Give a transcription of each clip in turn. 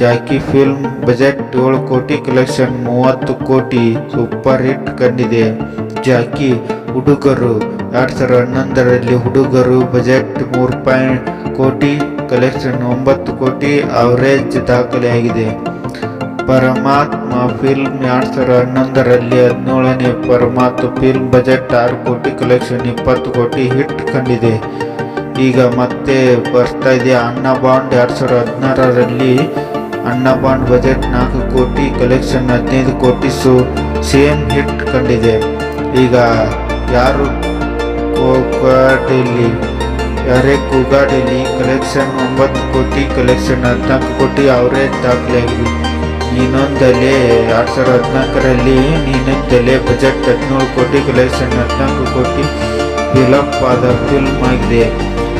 Jackie film budget ಏಳು ಕೋಟಿ, collection ಮೂವತ್ತು ಕೋಟಿ ಸೂಪರ್ ಹಿಟ್ ಕಂಡಿದೆ. ಜಾಕಿ ಹುಡುಗರು, ಎರಡು ಸಾವಿರದ ಹನ್ನೊಂದರಲ್ಲಿ ಹುಡುಗರು ಬಜೆಟ್ ಮೂರು ಪಾಯಿಂಟ್ ಕೋಟಿ, ಕಲೆಕ್ಷನ್ ಒಂಬತ್ತು ಕೋಟಿ ಅವರೇಜ್ ದಾಖಲೆಯಾಗಿದೆ. ಪರಮಾತ್ಮ ಫಿಲ್ಮ್ ಎರಡು ಸಾವಿರದ ಹನ್ನೊಂದರಲ್ಲಿ ಹದಿನೇಳನೇ ಪರಮಾತ್ಮ ಫಿಲ್ಮ್ ಬಜೆಟ್ ಆರು ಕೋಟಿ, ಕಲೆಕ್ಷನ್ ಇಪ್ಪತ್ತು ಕೋಟಿ ಹಿಟ್ ಕಂಡಿದೆ. ಈಗ ಮತ್ತೆ ಬರ್ತಾ ಇದೆ. ಅನ್ನ ಬಾಂಡ್ ಎರಡು ಸಾವಿರದ ಹದಿನಾರರಲ್ಲಿ ಅಣ್ಣ ಬಾಂಡ್ ಬಜೆಟ್ ನಾಲ್ಕು ಕೋಟಿ ಕಲೆಕ್ಷನ್ ಹದಿನೈದು ಕೋಟಿ ಸು ಸೇಮ್ ಹಿಟ್ ಕಂಡಿದೆ. ಈಗ ಯಾರು ಕೋಗಾಡಿಲಿ ಯಾರೇ ಕೂಗಾಡಿಲಿ ಕಲೆಕ್ಷನ್ ಒಂಬತ್ತು ಕೋಟಿ ಕಲೆಕ್ಷನ್ ಹದಿನಾಲ್ಕು ಕೋಟಿ ಅವರೇ ದಾಖಲೆಯಾಗಿದೆ ನೀನೊಂದಲೇ ಎರಡು ಸಾವಿರದ ಹದಿನಾಲ್ಕರಲ್ಲಿ ನೀನೊಂದಲೇ ಬಜೆಟ್ ಹದಿನೇಳು ಕೋಟಿ ಕಲೆಕ್ಷನ್ ಹದಿನಾಲ್ಕು ಕೋಟಿ ಫಿಲಪ್ ಆದ ಫಿಲ್ಮ್ ಆಗಿದೆ.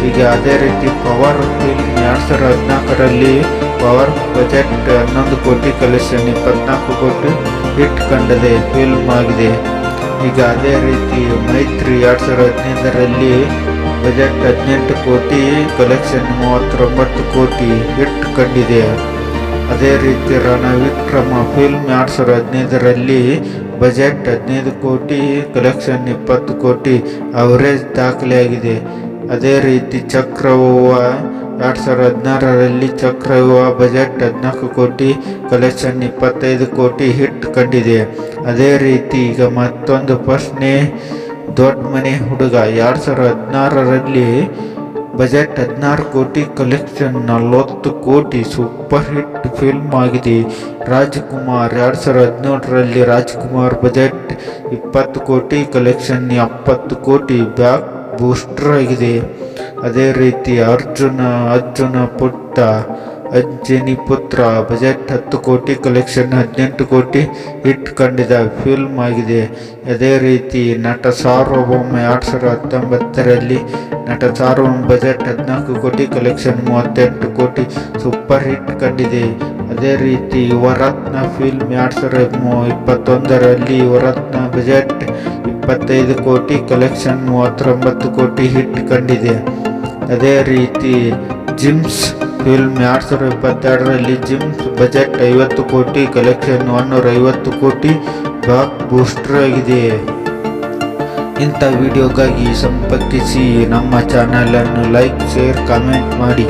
ಈಗ ಅದೇ ರೀತಿ ಪವರ್ ಫಿಲ್ಮ್ ಎರಡು ಸಾವಿರದ ಹದಿನಾಲ್ಕರಲ್ಲಿ ಪವರ್ ಬಜೆಟ್ ಹನ್ನೊಂದು ಕೋಟಿ ಕಲೆಕ್ಷನ್ ಇಪ್ಪತ್ನಾಲ್ಕು ಕೋಟಿ ಹಿಟ್ ಕಂಡದೆ ಫಿಲ್ಮ್ ಆಗಿದೆ. ಈಗ ಅದೇ ರೀತಿ ಮೈತ್ರಿ ಎರಡು ಸಾವಿರದ ಹದಿನೈದರಲ್ಲಿ ಬಜೆಟ್ ಹದಿನೆಂಟು ಕೋಟಿ ಕಲೆಕ್ಷನ್ ಮೂವತ್ತೊಂಬತ್ತು ಕೋಟಿ ಹಿಟ್ ಕಂಡಿದೆ. ಅದೇ ರೀತಿ ರಣ ವಿಕ್ರಮ ಫಿಲ್ಮ್ ಎರಡು ಸಾವಿರದ ಹದಿನೈದರಲ್ಲಿ ಬಜೆಟ್ ಹದಿನೈದು ಕೋಟಿ ಕಲೆಕ್ಷನ್ ಇಪ್ಪತ್ತು ಕೋಟಿ ಅವರೇಜ್ ದಾಖಲೆಯಾಗಿದೆ. ಅದೇ ರೀತಿ ಚಕ್ರವ್ಯೂಹ ಎರಡ್ ಸಾವಿರದ ಹದಿನಾರರಲ್ಲಿ ಚಕ್ರವ್ಯೂಹ ಬಜೆಟ್ ಹದಿನಾಲ್ಕು ಕೋಟಿ, ಕಲೆಕ್ಷನ್ ಇಪ್ಪತ್ತೈದು ಕೋಟಿ ಹಿಟ್ ಕಂಡಿದೆ. ಅದೇ ರೀತಿ ಈಗ ಮತ್ತೊಂದು ಪ್ರಶ್ನೆ, ದೊಡ್ಡ ಮನೆ ಹುಡುಗ. ಎರಡು ಸಾವಿರದ ಹದಿನಾರರಲ್ಲಿ ಬಜೆಟ್ ಹದಿನಾರು ಕೋಟಿ, ಕಲೆಕ್ಷನ್ ನಲವತ್ತು ಕೋಟಿ, ಸೂಪರ್ ಹಿಟ್ ಫಿಲ್ಮ್ ಆಗಿದೆ. ರಾಜ್ಕುಮಾರ್ ಎರಡು ಸಾವಿರದ ಹದಿನೇಳರಲ್ಲಿ ರಾಜ್ಕುಮಾರ್ ಬಜೆಟ್ ಇಪ್ಪತ್ತು ಕೋಟಿ, ಕಲೆಕ್ಷನ್ ಎಪ್ಪತ್ತು ಕೋಟಿ, ಬ್ಯಾಕ್ ಬೂಸ್ಟರ್ ಆಗಿದೆ. ಅದೇ ರೀತಿ ಅರ್ಜುನ ಅರ್ಜುನ ಪುಟ್ಟ, ಅಜ್ಜನಿ ಪುತ್ರ, ಬಜೆಟ್ ಹತ್ತು ಕೋಟಿ ಕಲೆಕ್ಷನ್ ಹದಿನೆಂಟು ಕೋಟಿ ಹಿಟ್ ಕಂಡಿದ ಫಿಲ್ಮ್ ಆಗಿದೆ. ಅದೇ ರೀತಿ ನಟ ಸಾರ್ವಭೌಮ ಎರಡು ಸಾವಿರದ ಹತ್ತೊಂಬತ್ತರಲ್ಲಿ ನಟ ಸಾರ್ವಭೌಮ ಬಜೆಟ್ ಹದಿನಾಲ್ಕು ಕೋಟಿ ಕಲೆಕ್ಷನ್ ಮೂವತ್ತೆಂಟು ಕೋಟಿ ಸೂಪರ್ ಹಿಟ್ ಕಂಡಿದೆ. ಅದೇ ರೀತಿ ಯುವರತ್ನ ಫಿಲ್ಮ್ ಎರಡು ಸಾವಿರದ ಮೂ- ಇಪ್ಪತ್ತೊಂದರಲ್ಲಿ ಯುವರತ್ನ ಬಜೆಟ್ ಇಪ್ಪತ್ತೈದು ಕೋಟಿ ಕಲೆಕ್ಷನ್ ಮೂವತ್ತೊಂಬತ್ತು ಕೋಟಿ ಹಿಟ್ ಕಂಡಿದೆ. ಅದೇ ರೀತಿ ಜಿಮ್ಸ್ ಫಿಲ್ಮ್ ಎರಡು ಸಾವಿರದ ಇಪ್ಪತ್ತೆರಡರಲ್ಲಿ ಜಿಮ್ಸ್ ಬಜೆಟ್ ಐವತ್ತು ಕೋಟಿ, ಕಲೆಕ್ಷನ್ ಒನ್ನೂರ ಐವತ್ತು ಕೋಟಿ ಬ್ಲಾಕ್ ಬೂಸ್ಟರ್ ಆಗಿದೆ. ಇಂಥ ವಿಡಿಯೋಗಾಗಿ ಸಂಪರ್ಕಿಸಿ ನಮ್ಮ ಚಾನಲನ್ನು ಲೈಕ್, ಶೇರ್, ಕಾಮೆಂಟ್ ಮಾಡಿ.